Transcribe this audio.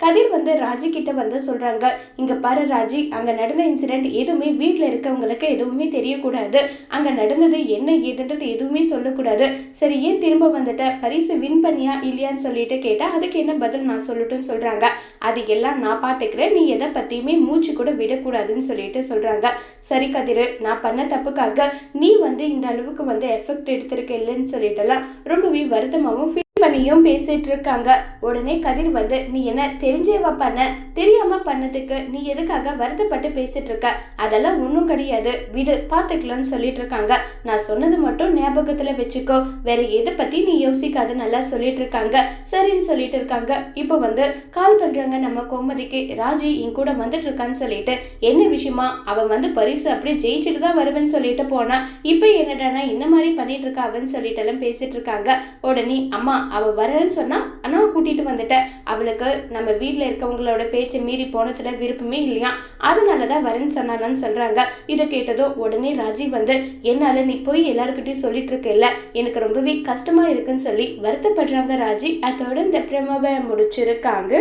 கதிர் வந்து ராஜி கிட்ட வந்து சொல்கிறாங்க இங்கே பாரு ராஜி அங்கே நடந்த இன்சிடெண்ட் எதுவுமே வீட்டில் இருக்கவங்களுக்கு எதுவுமே தெரியக்கூடாது. அங்கே நடந்தது என்ன ஏதுன்றது எதுவுமே சொல்லக்கூடாது. சரி ஏன் திரும்ப வந்துட்ட? பரிசு வின் பண்ணியா இல்லையான்னு சொல்லிட்டு கேட்டால் அதுக்கு என்ன பதில் நான் சொல்லட்டும்னு சொல்கிறாங்க அது எல்லாம் நான் பார்த்துக்கிறேன் நீ எதை பற்றியுமே மூச்சு கூட விடக்கூடாதுன்னு சொல்லிட்டு சொல்கிறாங்க சரி கதிர் நான் பண்ண தப்புக்காக நீ வந்து இந்த அளவுக்கு வந்து எஃபெக்ட் எடுத்திருக்க இல்லைன்னு சொல்லிட்டுலாம் ரொம்பவே வருத்தமாகவும் ஃபீல் பண்ணியும் பேசிட்டு இருக்காங்க உடனே கதிர் வந்து நீ என்ன தெரிஞ்சேவா பண்ண? தெரியாம பண்ணதுக்கு நீ எதுக்காக வருத்தப்பட்டு பேசிட்டு இருக்க அதெல்லாம் ஒன்றும் கிடையாது. விடு பார்த்துக்கலாம்னு சொல்லிட்டு இருக்காங்க நான் சொன்னது மட்டும் ஞாபகத்துல வச்சுக்கோ. வேற எதை பத்தி நீ யோசிக்காத நல்லா சொல்லிட்டு இருக்காங்க சரின்னு சொல்லிட்டு இருக்காங்க இப்போ வந்து கால் பண்றாங்க நம்ம கோமதிக்கு. ராஜி என் கூட வந்துட்டு இருக்கான்னு சொல்லிட்டு என்ன விஷயமா? அவன் வந்து பரிசு அப்படியே ஜெயிச்சுட்டு தான் வருவேன்னு சொல்லிட்டு போனா இப்போ என்னடானா இந்த மாதிரி பண்ணிட்டு இருக்கா அவன்னு சொல்லிட்டு எல்லாம் பேசிட்டு இருக்காங்க உடனே அம்மா அவள் வரேன்னு சொன்னால் நான் கூட்டிகிட்டு வந்துட்டேன் அவளுக்கு நம்ம வீட்டில் இருக்கவங்களோட பேச்சை மீறி போனதில் விருப்பமே இல்லையா? அதனால தான் வரேன்னு சொன்னாலன்னு சொல்கிறாங்க இதை கேட்டதும் உடனே ராஜீவ் வந்து என்னால் நீ போய் எல்லாருக்கிட்டையும் சொல்லிட்டு இருக்கல எனக்கு ரொம்பவே கஷ்டமாக இருக்குன்னு சொல்லி வருத்தப்படுறாங்க ராஜி அதோட இந்த பிரமாவை முடிச்சிருக்காங்க.